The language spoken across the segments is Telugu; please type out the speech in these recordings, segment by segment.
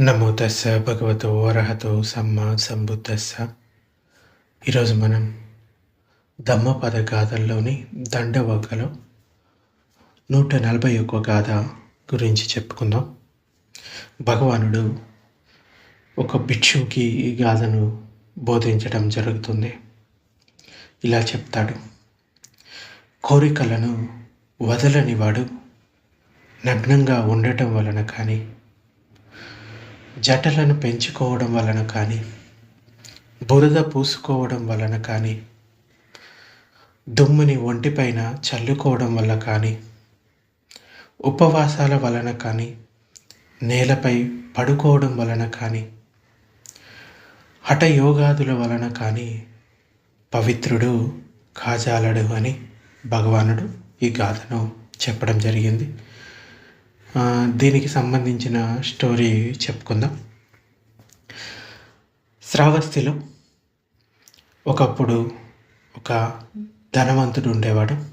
నమో తస్స భగవతో అర్హతో సమ్మా సంబుద్ధస్స. ఈరోజు మనం ధమ్మపద గాథల్లోని దండవగ్గలో నూట నలభై ఒక్క గాథ గురించి చెప్పుకుందాం. భగవానుడు ఒక భిక్షువుకి ఈ గాథను బోధించడం జరుగుతుంది. ఇలా చెప్తాడు. కోరికలను వదలని వాడు నగ్నంగా ఉండటం వలన కానీ జటలను పెంచుకోవడం వలన కానీ బురద పూసుకోవడం వలన కానీ దుమ్ముని ఒంటిపైన చల్లుకోవడం వల్ల కానీ ఉపవాసాల వలన కానీ నేలపై పడుకోవడం వలన కానీ హఠయోగాదుల వలన కానీ పవిత్రుడు కాజాలడు అని భగవానుడు ఈ గాథను చెప్పడం జరిగింది. దీనికి సంబంధించిన స్టోరీ చెప్పుకుందాం. శ్రావస్తిలో ఒకప్పుడు ఒక ధనవంతుడు ఉండేవాడు.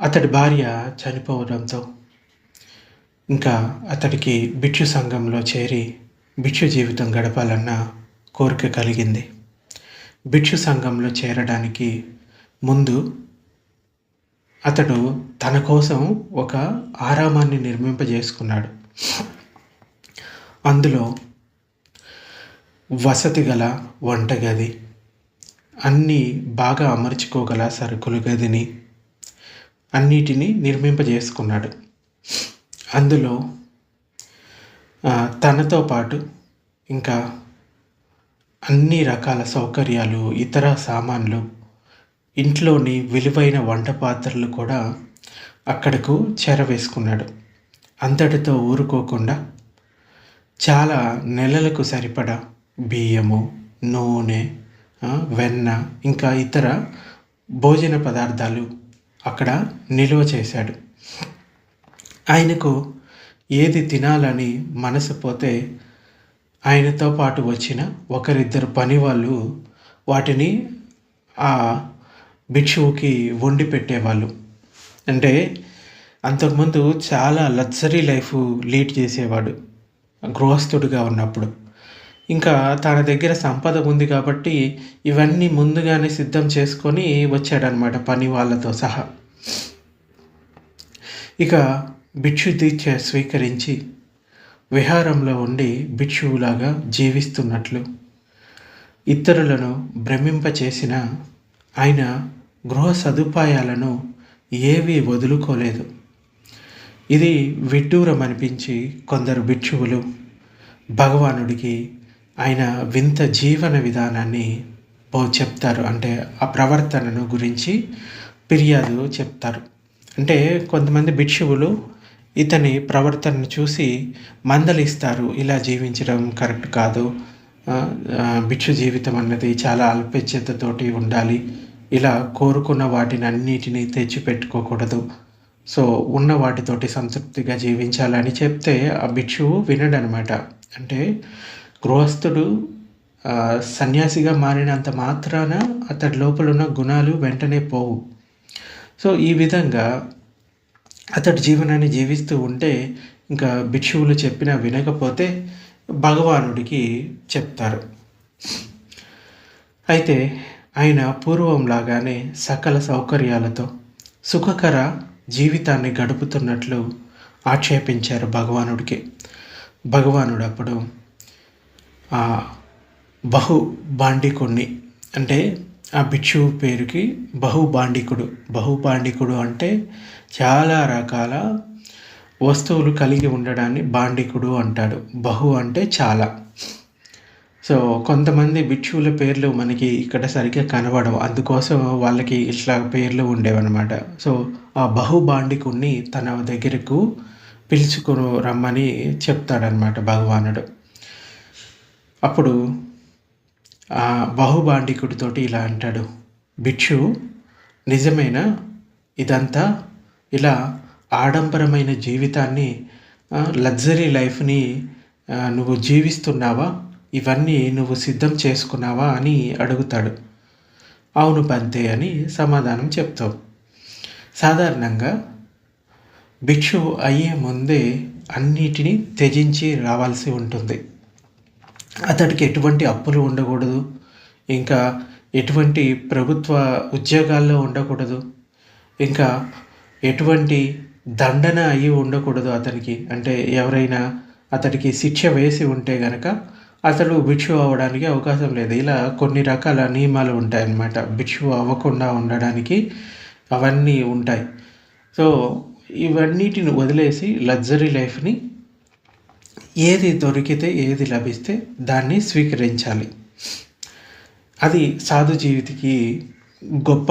అతడి భార్య చనిపోవడంతో ఇంకా అతడికి భిక్షు సంఘంలో చేరి భిక్షు జీవితం గడపాలన్న కోరిక కలిగింది. భిక్షు సంఘంలో చేరడానికి ముందు అతడు తన కోసం ఒక ఆరామాన్ని నిర్మింపజేసుకున్నాడు. అందులో వసతి గల వంటగది అన్నీ బాగా అమర్చుకోగల సరుకుల గదిని అన్నిటినీ నిర్మింపజేసుకున్నాడు. అందులో తనతో పాటు ఇంకా అన్ని రకాల సౌకర్యాలు ఇతర సామాన్లు ఇంట్లోని విలువైన వంట పాత్రలు కూడా అక్కడకు చేరవేసుకున్నాడు. అంతటితో ఊరుకోకుండా చాలా నెలలకు సరిపడా బియ్యము నూనె వెన్న ఇంకా ఇతర భోజన పదార్థాలు అక్కడ నిల్వ చేశాడు. ఆయనకు ఏది తినాలని మనసు పోతే ఆయనతో పాటు వచ్చిన ఒకరిద్దరు పని వాళ్ళు వాటిని ఆ భిక్షువుకి వండి పెట్టేవాళ్ళు. అంటే అంతకుముందు చాలా లగ్జరీ లైఫ్ లీడ్ చేసేవాడు గృహస్థుడిగా ఉన్నప్పుడు. ఇంకా తన దగ్గర సంపద ఉంది కాబట్టి ఇవన్నీ ముందుగానే సిద్ధం చేసుకొని వచ్చాడనమాట పని వాళ్ళతో సహా. ఇక భిక్షు దీక్ష స్వీకరించి విహారంలో ఉండి భిక్షువులాగా జీవిస్తున్నట్లు ఇతరులను భ్రమింపచేసిన ఆయన గృహ సదుపాయాలను ఏవీ వదులుకోలేదు. ఇది విడ్డూరం అనిపించి కొందరు భిక్షువులు భగవానుడికి ఆయన వింత జీవన విధానాన్ని బో చెప్తారు. అంటే ఆ ప్రవర్తనను గురించి ఫిర్యాదు చెప్తారు. అంటే కొంతమంది భిక్షువులు ఇతని ప్రవర్తనను చూసి మందలిస్తారు. ఇలా జీవించడం కరెక్ట్ కాదు. భిక్షు జీవితం అన్నది చాలా అల్పచ్యతతోటి ఉండాలి. ఇలా కోరుకున్న వాటిని అన్నిటినీ తెచ్చిపెట్టుకోకూడదు. సో ఉన్న వాటితోటి సంతృప్తిగా జీవించాలని చెప్తే ఆ భిక్షువు వినడనమాట. అంటే గృహస్థుడు సన్యాసిగా మారినంత మాత్రాన అతడి లోపల ఉన్న గుణాలు వెంటనే పోవు. సో ఈ విధంగా అతడి జీవనాన్ని జీవిస్తూ ఉంటే ఇంకా భిక్షువులు చెప్పినా వినకపోతే భగవానుడికి చెప్తారు. అయితే ఆయన పూర్వంలాగానే సకల సౌకర్యాలతో సుఖకర జీవితాన్ని గడుపుతున్నట్లు ఆక్షేపించారు భగవానుడికి. భగవానుడు అప్పుడు ఆ బహు బాండికుణ్ణి అంటే ఆ భిక్షువు పేరుకి బహు బాండికుడు. బహు బాండికుడు అంటే చాలా రకాల వస్తువులు కలిగి ఉండడాన్ని బాండికుడు అంటాడు. బహు అంటే చాలా. సో కొంతమంది భిక్షువుల పేర్లు మనకి ఇక్కడ సరిగ్గా కనబడవు. అందుకోసం వాళ్ళకి ఇట్లా పేర్లు ఉండేవన్నమాట. సో ఆ బహుబాండికుణ్ణి తన దగ్గరకు పిలుచుకుని రమ్మని చెప్తాడనమాట భగవానుడు. అప్పుడు ఆ బహుబాండికుడితోటి ఇలా అంటాడు. భిక్షు నిజమైన? ఇదంతా ఇలా ఆడంబరమైన జీవితాన్ని లగ్జరీ లైఫ్ని నువ్వు జీవిస్తున్నావా? ఇవన్నీ నువ్వు సిద్ధం చేసుకున్నావా అని అడుగుతాడు. అవును పంతే అని సమాధానం చెప్తావు. సాధారణంగా భిక్షు అయ్యే ముందే అన్నిటినీ త్యజించి రావాల్సి ఉంటుంది. అతడికి ఎటువంటి అప్పులు ఉండకూడదు. ఇంకా ఎటువంటి ప్రభుత్వ ఉద్యోగాల్లో ఉండకూడదు. ఇంకా ఎటువంటి దండన అయ్యి ఉండకూడదు అతనికి. అంటే ఎవరైనా అతడికి శిక్ష వేసి ఉంటే గనక అతడు భిక్షు అవ్వడానికి అవకాశం లేదు. ఇలా కొన్ని రకాల నియమాలు ఉంటాయన్నమాట. భిక్షు అవ్వకుండా ఉండడానికి అవన్నీ ఉంటాయి. సో ఇవన్నిటిని వదిలేసి లగ్జరీ లైఫ్ని ఏది దొరికితే ఏది లభిస్తే దాన్ని స్వీకరించాలి. అది సాధు జీవితికి గొప్ప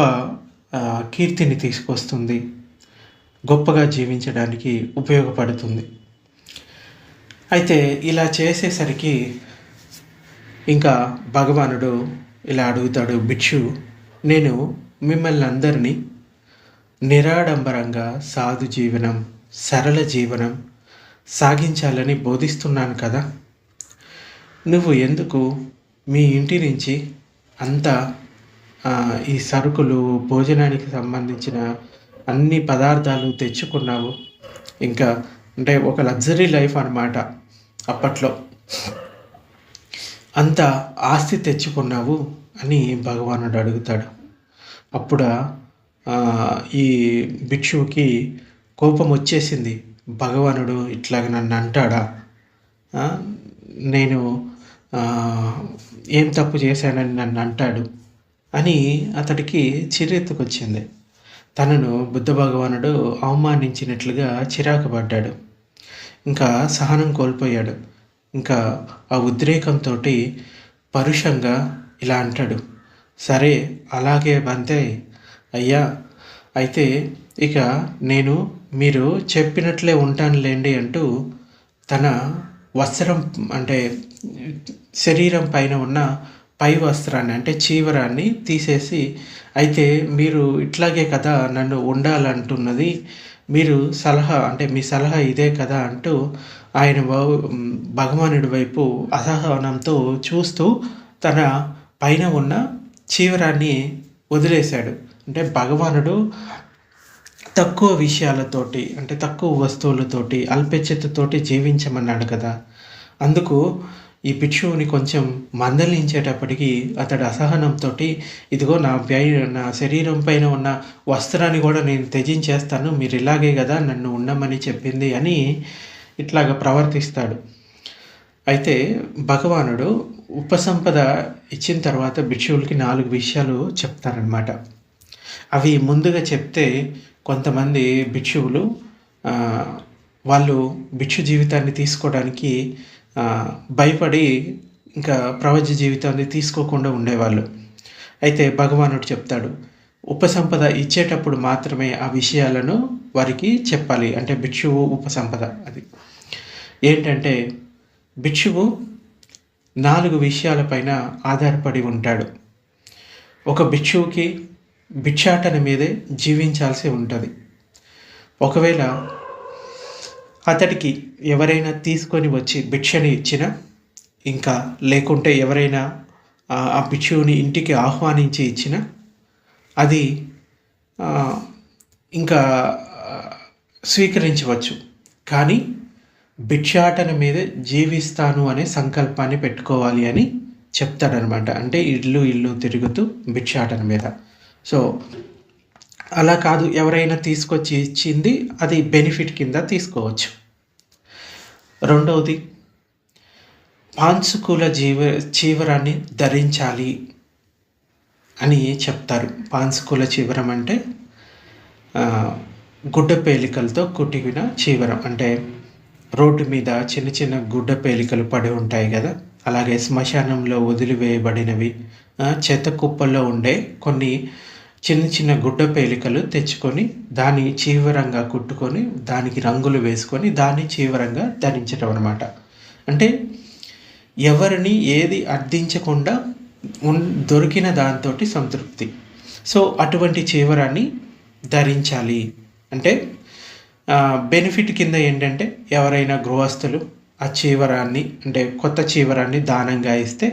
కీర్తిని తీసుకొస్తుంది. గొప్పగా జీవించడానికి ఉపయోగపడుతుంది. అయితే ఇలా చేసేసరికి ఇంకా భగవానుడు ఇలా అడుగుతాడు భిక్షు నేను మిమ్మల్ని అందరినీ నిరాడంబరంగా సాధు జీవనం సరళ జీవనం సాగించాలని బోధిస్తున్నాను కదా. నువ్వు ఎందుకు మీ ఇంటి నుంచి అంత ఈ సరుకులు భోజనానికి సంబంధించిన అన్ని పదార్థాలు తెచ్చుకున్నావు? ఇంకా అంటే ఒక లగ్జరీ లైఫ్ అనమాట అప్పట్లో. అంత ఆస్తి తెచ్చుకున్నావు అని భగవానుడు అడుగుతాడు. అప్పుడు ఈ భిక్షువుకి కోపం వచ్చేసింది. భగవానుడు ఇట్లాగ నన్ను అంటాడా? నేను ఏం తప్పు చేశానని నన్ను అంటాడు అని అతడికి చిరెత్తుకొచ్చింది తనను బుద్ధ భగవానుడు అవమానించినట్లుగా చిరాకు పడ్డాడు ఇంకా సహనం కోల్పోయాడు. ఇంకా ఆ ఉద్రేకంతో పరుషంగా ఇలా అంటాడు. సరే అలాగే బంతే. అయ్యా అయితే ఇక నేను మీరు చెప్పినట్లే ఉంటానులేండి అంటూ తన వస్త్రం అంటే శరీరం పైన ఉన్న పై వస్త్రాన్ని అంటే చీవరాన్ని తీసేసి అయితే మీరు ఇట్లాగే కదా నన్ను ఉండాలంటున్నది మీరు సలహా అంటే మీ సలహా ఇదే కదా అంటూ ఆయన భగవానుడి వైపు అసహనంతో చూస్తూ తన పైన ఉన్న చీవరాన్ని వదిలేశాడు. అంటే భగవానుడు తక్కువ విషయాలతోటి అంటే తక్కువ వస్తువులతోటి అల్పెచ్చతతోటి జీవించమన్నాడు కదా. అందుకు ఈ భిక్షువుని కొంచెం మందలించేటప్పటికి అతడు అసహనంతో ఇదిగో నా వ్య నా శరీరం పైన ఉన్న వస్త్రాన్ని కూడా నేను త్యజించేస్తాను మీరు ఇలాగే కదా నన్ను ఉండమని చెప్పింది అని ఇట్లాగ ప్రవర్తిస్తాడు. అయితే భగవానుడు ఉపసంపద ఇచ్చిన తర్వాత భిక్షువులకి నాలుగు విషయాలు చెప్తారనమాట అవి ముందుగా చెప్తే కొంతమంది భిక్షువులు వాళ్ళు భిక్షు జీవితాన్ని తీసుకోవడానికి భయపడి ఇంకా ప్రవచ జీవితాన్ని తీసుకోకుండా ఉండేవాళ్ళు. అయితే భగవానుడు చెప్తాడు ఉపసంపద ఇచ్చేటప్పుడు మాత్రమే ఆ విషయాలను వారికి చెప్పాలి. అంటే భిక్షువు ఉపసంపద అది. ఏంటంటే భిక్షువు నాలుగు విషయాలపైన ఆధారపడి ఉంటాడు. ఒక భిక్షువుకి భిక్షాటన మీదే జీవించాల్సి ఉంటుంది. ఒకవేళ అతడికి ఎవరైనా తీసుకొని వచ్చి భిక్షని ఇచ్చిన ఇంకా లేకుంటే ఎవరైనా ఆ భిక్షువుని ఇంటికి ఆహ్వానించి ఇచ్చిన అది ఇంకా స్వీకరించవచ్చు. కానీ భిక్షాటన మీద జీవిస్తాను అనే సంకల్పాన్ని పెట్టుకోవాలి అని చెప్తాడనమాట. అంటే ఇల్లు ఇల్లు తిరుగుతూ భిక్షాటన మీద. సో అలా కాదు ఎవరైనా తీసుకొచ్చి ఇచ్చింది అది బెనిఫిట్ కింద తీసుకోవచ్చు. రెండవది పాన్సుకుల జీవ చీవరాన్ని ధరించాలి అని చెప్తారు. పాన్సుకుల చీవరం అంటే గుడ్డ పేలికలతో కుట్టిన చీవరం. అంటే రోడ్డు మీద చిన్న చిన్న గుడ్డ పేలికలు పడి ఉంటాయి కదా అలాగే శ్మశానంలో వదిలివేయబడినవి చెత్త కుప్పల్లో ఉండే కొన్ని చిన్న చిన్న గుడ్డ పేలికలు తెచ్చుకొని దాన్ని చీవరంగా కుట్టుకొని దానికి రంగులు వేసుకొని దాన్ని చీవరంగా ధరించడం అనమాట అంటే ఎవరిని ఏది అర్థించకుండా దొరికిన దాంతో సంతృప్తి. సో అటువంటి చీవరాన్ని ధరించాలి. అంటే బెనిఫిట్ కింద ఏంటంటే ఎవరైనా గృహస్థులు ఆ చీవరాన్ని అంటే కొత్త చీవరాన్ని దానంగా ఇస్తే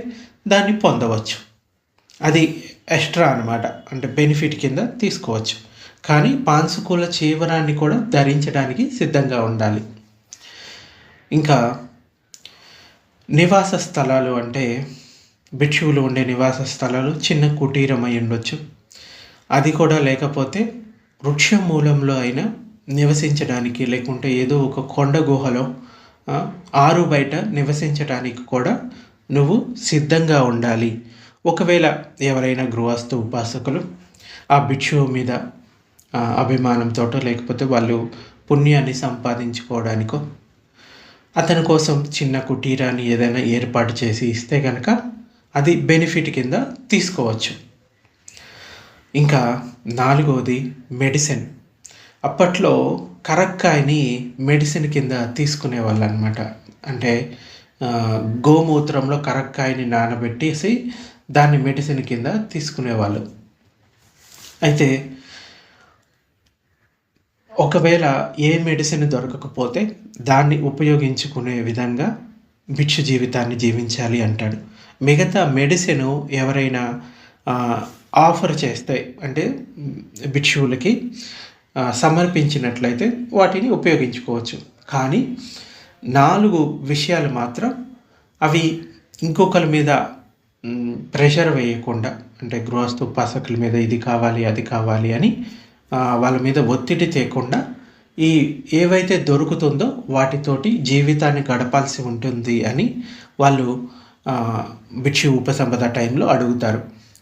దాన్ని పొందవచ్చు. అది ఎక్స్ట్రా అనమాట అంటే బెనిఫిట్ కింద తీసుకోవచ్చు. కానీ పాన్సుకూల చీవరాన్ని కూడా ధరించడానికి సిద్ధంగా ఉండాలి. ఇంకా నివాస స్థలాలు అంటే భిక్షువులు ఉండే నివాస స్థలాలు చిన్న కుటీరం అయి ఉండొచ్చు. అది కూడా లేకపోతే వృక్ష మూలంలో అయినా నివసించడానికి లేకుంటే ఏదో ఒక కొండ గుహలో ఆరు బయట నివసించడానికి కూడా నువ్వు సిద్ధంగా ఉండాలి. ఒకవేళ ఎవరైనా గృహస్థ ఉపాసకులు ఆ భిక్షువు మీద అభిమానంతో లేకపోతే వాళ్ళు పుణ్యాన్ని సంపాదించుకోవడానికో అతని కోసం చిన్న కుటీరాన్ని ఏదైనా ఏర్పాటు చేసి ఇస్తే కనుక అది బెనిఫిట్ కింద తీసుకోవచ్చు. ఇంకా నాలుగవది మెడిసిన్. అప్పట్లో కరక్కాయని మెడిసిన్ కింద తీసుకునేవాళ్ళు అనమాట అంటే గోమూత్రంలో కరక్కాయని నానబెట్టేసి దాన్ని మెడిసిన్ కింద తీసుకునేవాళ్ళు. అయితే ఒకవేళ ఏ మెడిసిన్ దొరకకపోతే దాన్ని ఉపయోగించుకునే విధంగా భిక్షు జీవితాన్ని జీవించాలి అంటాడు. మిగతా మెడిసిన్ ఎవరైనా ఆఫర్ చేస్తే అంటే భిక్షువులకి సమర్పించినట్లయితే వాటిని ఉపయోగించుకోవచ్చు. కానీ నాలుగు విషయాలు మాత్రం అవి ఇంకొకరి మీద ప్రెషర్ వేయకుండా అంటే గృహస్థ ఉపాసకుల మీద ఇది కావాలి అది కావాలి అని వాళ్ళ మీద ఒత్తిడి తేకుండా ఈ ఏవైతే దొరుకుతుందో వాటితోటి జీవితాన్ని గడపాల్సి ఉంటుంది అని వాళ్ళు భిక్షు ఉపసంపద టైంలో అడుగుతారు.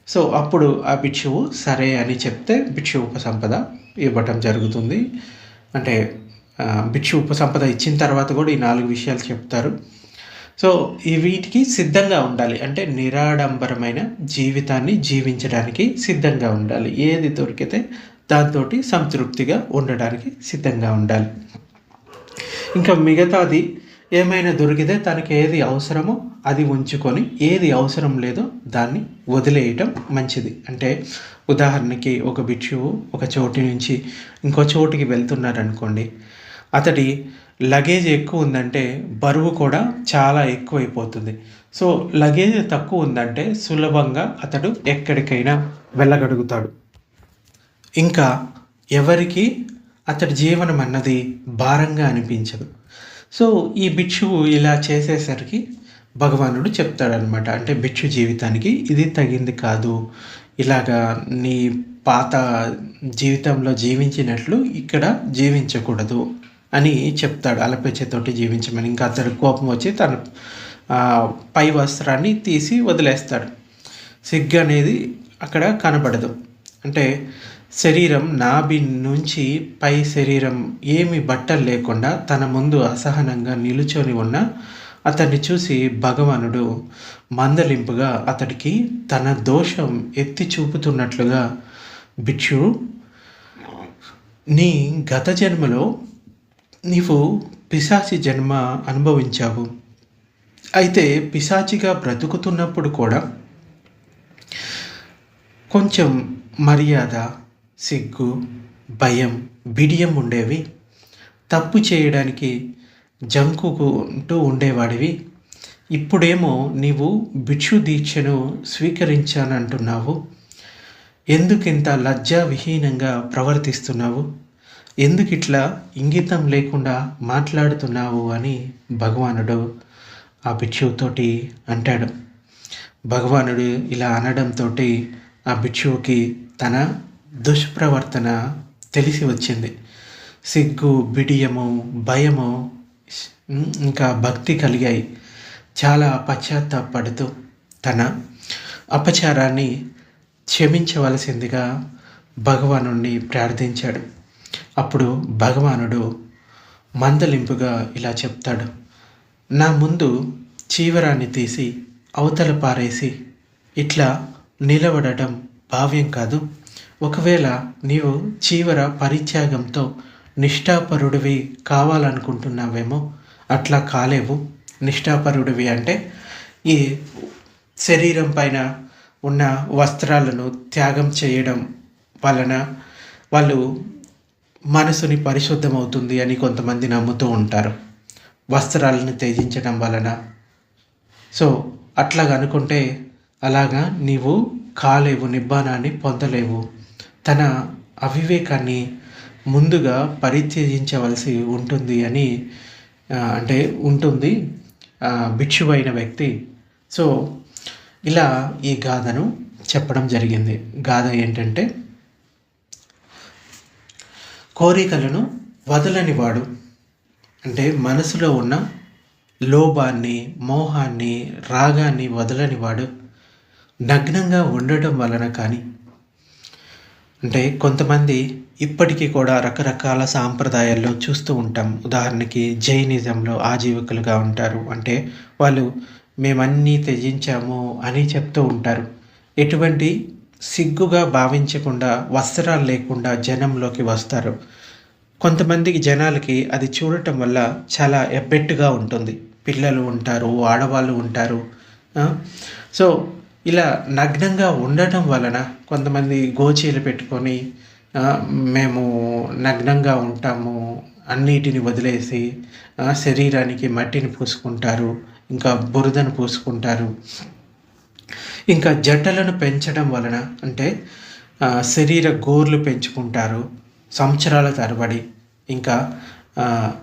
సో అప్పుడు ఆ భిక్షువు సరే అని చెప్తే భిక్షు ఉపసంపద ఇవ్వటం జరుగుతుంది. అంటే భిక్షు ఉపసంపద ఇచ్చిన తర్వాత కూడా ఈ నాలుగు విషయాలు చెప్తారు. సో ఈ వీటికి సిద్ధంగా ఉండాలి. అంటే నిరాడంబరమైన జీవితాన్ని జీవించడానికి సిద్ధంగా ఉండాలి. ఏది దొరికితే దాంతో సంతృప్తిగా ఉండడానికి సిద్ధంగా ఉండాలి. ఇంకా మిగతాది ఏమైనా దొరికితే తనకి ఏది అవసరమో అది ఉంచుకొని ఏది అవసరం లేదో దాన్ని వదిలేయటం మంచిది. అంటే ఉదాహరణకి ఒక భిక్షువు ఒక చోటు నుంచి ఇంకో చోటుకి వెళ్తున్నారనుకోండి అతడి లగేజ్ ఎక్కువ ఉందంటే బరువు కూడా చాలా ఎక్కువైపోతుంది. సో లగేజ్ తక్కువ ఉందంటే సులభంగా అతడు ఎక్కడికైనా వెళ్ళగలుగుతాడు. ఇంకా ఎవరికి అతడి జీవనం అన్నది భారంగా అనిపించదు. సో ఈ భిక్షువు ఇలా చేసేసరికి భగవానుడు చెప్తాడనమాట అంటే భిక్షు జీవితానికి ఇది తగింది కాదు. ఇలాగా నీ పాత జీవితంలో జీవించినట్లు ఇక్కడ జీవించకూడదు. అని చెప్తాడు అలపెచ్చేతోటి జీవించమని. ఇంకా అతడు కోపం వచ్చి తన పై వస్త్రాన్ని తీసి వదిలేస్తాడు. సిగ్గు అనేది అక్కడ కనబడదు. అంటే శరీరం నాభి నుంచి పై శరీరం ఏమి బట్టలు లేకుండా తన ముందు అసహనంగా నిలుచొని ఉన్న అతన్ని చూసి భగవానుడు మందలింపుగా అతడికి తన దోషం ఎత్తి చూపుతున్నట్లుగా భిక్షు నీ గత జన్మలో నీవు పిశాచి జన్మ అనుభవించావు. అయితే పిశాచిగా బ్రతుకుతున్నప్పుడు కూడా కొంచెం మర్యాద సిగ్గు భయం బిడియం ఉండేవి. తప్పు చేయడానికి జంకుకుంటూ ఉండేవాడివి. ఇప్పుడేమో నీవు భిక్షు దీక్షను స్వీకరించానంటున్నావు. ఎందుకింత లజ్జా విహీనంగా ప్రవర్తిస్తున్నావు? ఎందుకు ఇట్లా ఇంగితం లేకుండా మాట్లాడుతున్నావు అని భగవానుడు ఆ భిక్షువుతోటి అంటాడు. భగవానుడు ఇలా అనడంతో ఆ భిక్షువుకి తన దుష్ప్రవర్తన తెలిసి వచ్చింది. సిగ్గు బిడియము భయము ఇంకా భక్తి కలిగాయి. చాలా పశ్చాత్తాపడుతూ తన అపచారాన్ని క్షమించవలసిందిగా భగవానుణ్ణి ప్రార్థించాడు. అప్పుడు భగవానుడు మందలింపుగా ఇలా చెప్తాడు. నా ముందు చీవరాన్ని తీసి అవతల పారేసి ఇట్లా నిలబడటం భావ్యం కాదు. ఒకవేళ నీవు చీవర పరిత్యాగంతో నిష్ఠాపరుడివి కావాలనుకుంటున్నావేమో అట్లా కాలేవు. నిష్ఠాపరుడివి అంటే ఈ శరీరం పైన ఉన్న వస్త్రాలను త్యాగం చేయడం వలన వాళ్ళు మనసుని పరిశుద్ధమవుతుంది అని కొంతమంది నమ్ముతూ ఉంటారు. వస్త్రాలను త్యజించడం వలన. సో అట్లాగనుకుంటే అలాగా నీవు కాలేవు నిబ్బానాన్ని పొందలేవు. తన అవివేకాన్ని ముందుగా పరిత్యజించవలసి ఉంటుంది అని అంటే ఉంటుంది భిక్షువైన వ్యక్తి. సో ఇలా ఈ గాథను చెప్పడం జరిగింది. గాథ ఏంటంటే కోరికలను వదలనివాడు. అంటే మనసులో ఉన్న లోభాన్ని మోహాన్ని రాగాన్ని వదలనివాడు. నగ్నంగా ఉండటం వలన కానీ. అంటే కొంతమంది ఇప్పటికీ కూడా రకరకాల సాంప్రదాయాల్లో చూస్తూ ఉంటాం. ఉదాహరణకి జైనిజంలో ఆజీవికులుగా ఉంటారు. అంటే వాళ్ళు మేమన్నీ త్యజించాము అని చెప్తూ ఉంటారు. ఎటువంటి సిగ్గుగా భావించకుండా వస్త్రాలు లేకుండా జనంలోకి వస్తారు. కొంతమందికి జనాలకి అది చూడటం వల్ల చాలా ఎబ్బెట్టుగా ఉంటుంది. పిల్లలు ఉంటారు ఆడవాళ్ళు ఉంటారు. సో ఇలా నగ్నంగా ఉండటం వలన కొంతమంది గోచీలు పెట్టుకొని మేము నగ్నంగా ఉంటాము అన్నిటిని వదిలేసి శరీరానికి మట్టిని పూసుకుంటారు ఇంకా బురదను పూసుకుంటారు. ఇంకా జట్టలను పెంచడం వలన అంటే శరీర గోర్లు పెంచుకుంటారు సంవత్సరాల తరబడి ఇంకా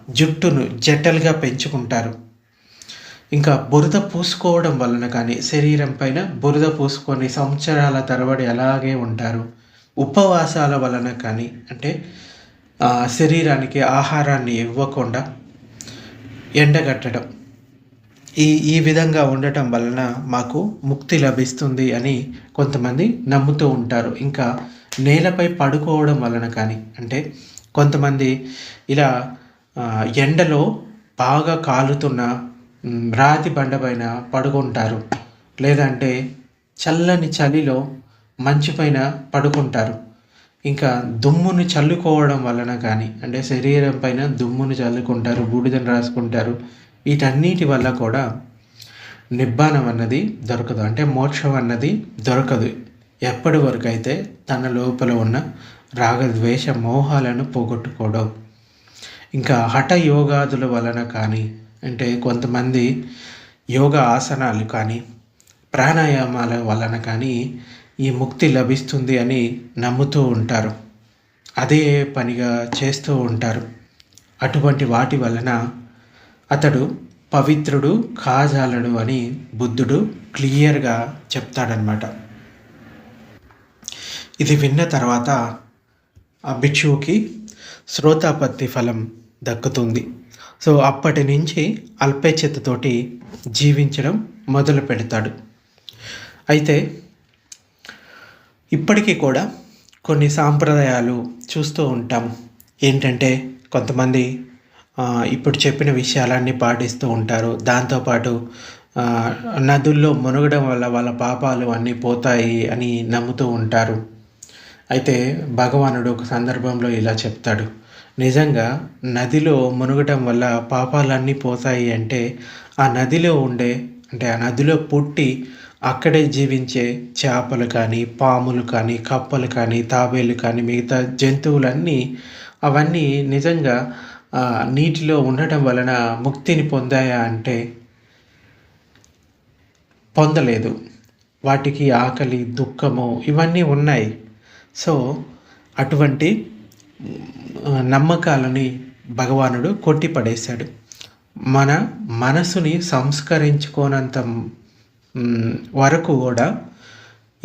జుట్టును జట్టలుగా పెంచుకుంటారు. ఇంకా బురద పూసుకోవడం వలన కానీ శరీరం పైన బురద పూసుకొని సంవత్సరాల తరబడి అలాగే ఉంటారు. ఉపవాసాల వలన కానీ అంటే శరీరానికి ఆహారాన్ని ఇవ్వకుండా ఎండగట్టడం. ఈ ఈ విధంగా ఉండటం వలన మాకు ముక్తి లభిస్తుంది అని కొంతమంది నమ్ముతూ ఉంటారు. ఇంకా నేలపై పడుకోవడం వలన కానీ అంటే కొంతమంది ఇలా ఎండలో బాగా కాలుతున్న రాతి బండ పైన పడుకుంటారు. లేదంటే చల్లని చలిలో మంచు పైన పడుకుంటారు. ఇంకా దుమ్మును చల్లుకోవడం వలన కానీ అంటే శరీరం పైన దుమ్మును చల్లుకుంటారు బూడిదని రాసుకుంటారు. వీటన్నిటి వల్ల కూడా నిబ్బానం అన్నది దొరకదు. అంటే మోక్షం అన్నది దొరకదు. ఎప్పటి వరకు అయితే తన లోపల ఉన్న రాగద్వేష మోహాలను పోగొట్టుకోవడం ఇంకా హఠ యోగాదుల వలన కానీ అంటే కొంతమంది యోగ ఆసనాలు కానీ ప్రాణాయామాల వలన కానీ ఈ ముక్తి లభిస్తుంది అని నమ్ముతూ ఉంటారు. అదే పనిగా చేస్తూ ఉంటారు. అటువంటి వాటి వలన అతడు పవిత్రుడు కాజాలడు అని బుద్ధుడు క్లియర్గా చెప్తాడనమాట ఇది విన్న తర్వాత ఆ భిక్షువుకి శ్రోతాపత్తి ఫలం దక్కుతుంది. సో అప్పటి నుంచి అల్పేచ్ఛతతోటి జీవించడం మొదలు పెడతాడు. అయితే ఇప్పటికీ కూడా కొన్ని సాంప్రదాయాలు చూస్తూ ఉంటాం. ఏంటంటే కొంతమంది ఇప్పుడు చెప్పిన విషయాలన్నీ పాటిస్తూ ఉంటారు. దాంతోపాటు నదుల్లో మునగడం వల్ల వాళ్ళ పాపాలు అన్నీ పోతాయి అని నమ్ముతూ ఉంటారు. అయితే భగవానుడు ఒక సందర్భంలో ఇలా చెప్తాడు. నిజంగా నదిలో మునగటం వల్ల పాపాలన్నీ పోతాయి అంటే ఆ నదిలో ఉండే అంటే ఆ నదిలో పుట్టి అక్కడే జీవించే చేపలు కానీ పాములు కానీ కప్పలు కానీ తాబేలు కానీ మిగతా జంతువులన్నీ అవన్నీ నిజంగా నీటిలో ఉండటం వలన ముక్తిని పొందాయా అంటే పొందలేదు. వాటికి ఆకలి దుఃఖము ఇవన్నీ ఉన్నాయి. సో అటువంటి నమ్మకాలని భగవానుడు కొట్టిపడేశాడు. మన మనసుని సంస్కరించుకోనంత వరకు కూడా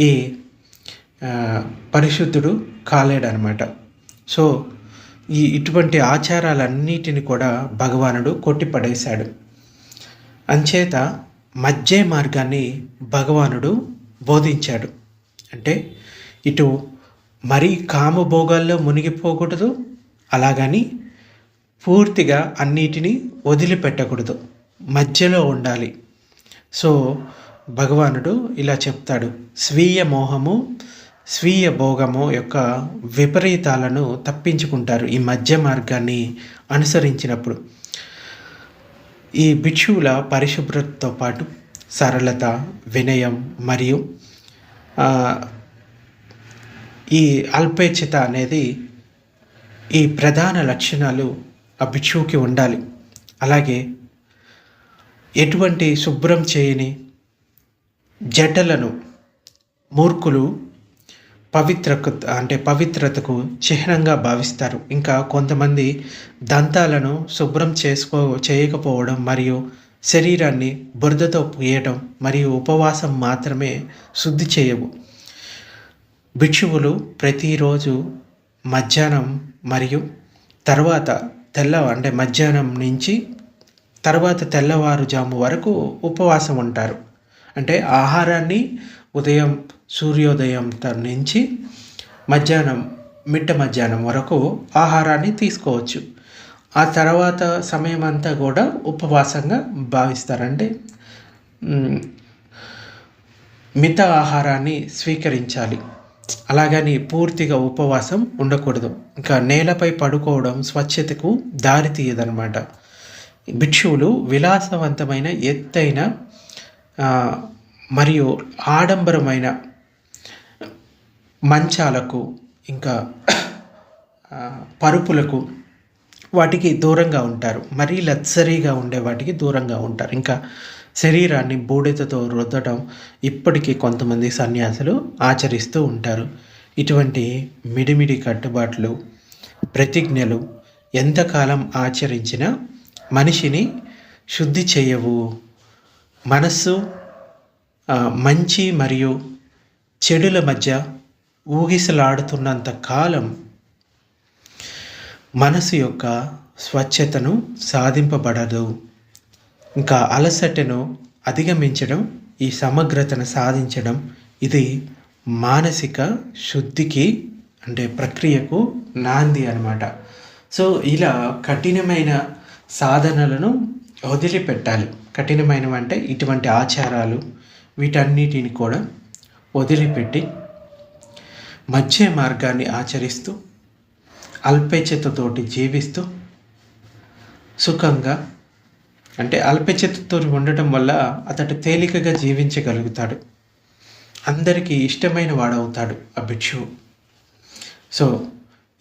ఈ పరిశుద్ధుడు కాలేడనమాట సో ఈ ఇటువంటి ఆచారాలన్నిటిని కూడా భగవానుడు కొట్టిపడేశాడు. అంచేత మధ్య మార్గాన్ని భగవానుడు బోధించాడు. అంటే ఇటు మరీ కామభోగాల్లో మునిగిపోకూడదు అలాగని పూర్తిగా అన్నిటినీ వదిలిపెట్టకూడదు. మధ్యలో ఉండాలి. సో భగవానుడు ఇలా చెప్తాడు. స్వీయ మోహము స్వీయ భోగము యొక్క విపరీతాలను తప్పించుకుంటారు ఈ మధ్య మార్గాన్ని అనుసరించినప్పుడు. ఈ భిక్షువుల పరిశుభ్రతతో పాటు సరళత వినయం మరియు ఈ అల్పేచ్ఛత అనేది ఈ ప్రధాన లక్షణాలు ఆ భిక్షువుకి ఉండాలి. అలాగే ఎటువంటి శుభ్రం చేయని జటలను మూర్ఖులు పవిత్రకు అంటే పవిత్రతకు చిహ్నంగా భావిస్తారు. ఇంకా కొంతమంది దంతాలను శుభ్రం చేసుకో చేయకపోవడం మరియు శరీరాన్ని బురదతో పూయడం మరియు ఉపవాసం మాత్రమే శుద్ధి చేయవు. భిక్షువులు ప్రతిరోజు మధ్యాహ్నం మరియు తర్వాత తెల్ల అంటే మధ్యాహ్నం నుంచి తర్వాత తెల్లవారుజాము వరకు ఉపవాసం ఉంటారు. అంటే ఆహారాన్ని ఉదయం సూర్యోదయం నుంచి మధ్యాహ్నం మిట్ట మధ్యాహ్నం వరకు ఆహారాన్ని తీసుకోవచ్చు. ఆ తర్వాత సమయం అంతా కూడా ఉపవాసంగా భావిస్తారంటే మిత ఆహారాన్ని స్వీకరించాలి. అలాగని పూర్తిగా ఉపవాసం ఉండకూడదు. ఇంకా నేలపై పడుకోవడం స్వచ్ఛతకు దారి తీయదనమాట భిక్షువులు విలాసవంతమైన ఎత్తైన మరియు ఆడంబరమైన మంచాలకు ఇంకా పరుపులకు వాటికి దూరంగా ఉంటారు. మరీ లగ్జరీగా ఉండే వాటికి దూరంగా ఉంటారు. ఇంకా శరీరాన్ని బూడిదతో రుద్దడం ఇప్పటికీ కొంతమంది సన్యాసులు ఆచరిస్తూ ఉంటారు. ఇటువంటి మిడిమిడి కట్టుబాట్లు ప్రతిజ్ఞలు ఎంతకాలం ఆచరించినా మనిషిని శుద్ధి చేయవు. మనస్సు మంచి మరియు చెడుల మధ్య ఊగిసలాడుతున్నంత కాలం మనసు యొక్క స్వచ్ఛతను సాధింపబడదు. ఇంకా అలసటను అధిగమించడం ఈ సమగ్రతను సాధించడం ఇది మానసిక శుద్ధికి అంటే ప్రక్రియకు నాంది అనమాట సో ఇలా కఠినమైన సాధనలను వదిలిపెట్టాలి. కఠినమైనవి అంటే ఇటువంటి ఆచారాలు వీటన్నిటిని కూడా వదిలిపెట్టి మధ్య మార్గాన్ని ఆచరిస్తూ అల్పేచ్ఛతతోటి జీవిస్తూ సుఖంగా అంటే అల్పచిత్తతో ఉండటం వల్ల అతడు తేలికగా జీవించగలుగుతాడు. అందరికీ ఇష్టమైన వాడవుతాడు ఆ భిక్షువు. సో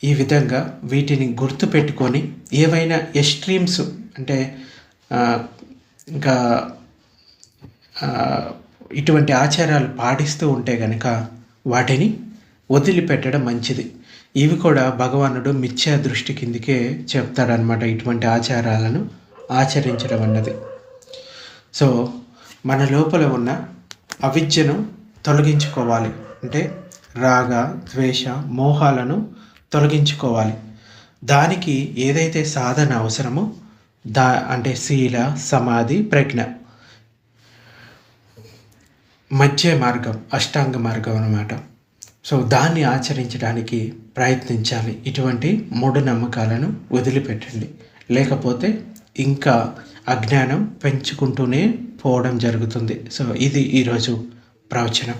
ఈ విధంగా వీటిని గుర్తుపెట్టుకొని ఏవైనా ఎక్స్ట్రీమ్స్ అంటే ఇంకా ఇటువంటి ఆచారాలు పాటిస్తూ ఉంటే కనుక వాటిని వదిలిపెట్టడం మంచిది. ఇవి కూడా భగవానుడు మిథ్యా దృష్టి కిందికే చెప్తాడనమాట ఇటువంటి ఆచారాలను ఆచరించడం అన్నది. సో మన లోపల ఉన్న అవిద్యను తొలగించుకోవాలి. అంటే రాగ ద్వేష మోహాలను తొలగించుకోవాలి. దానికి ఏదైతే సాధన అవసరమో దా అంటే శీల సమాధి ప్రజ్ఞ. మధ్య మార్గం అష్టాంగ మార్గం అనమాట సో దాన్ని ఆచరించడానికి ప్రయత్నించాలి. ఇటువంటి మూఢనమ్మకాలను వదిలిపెట్టండి. లేకపోతే ఇంకా అజ్ఞానం పెంచుకుంటూనే పోవడం జరుగుతుంది. సో ఇది ఈరోజు ప్రవచనం.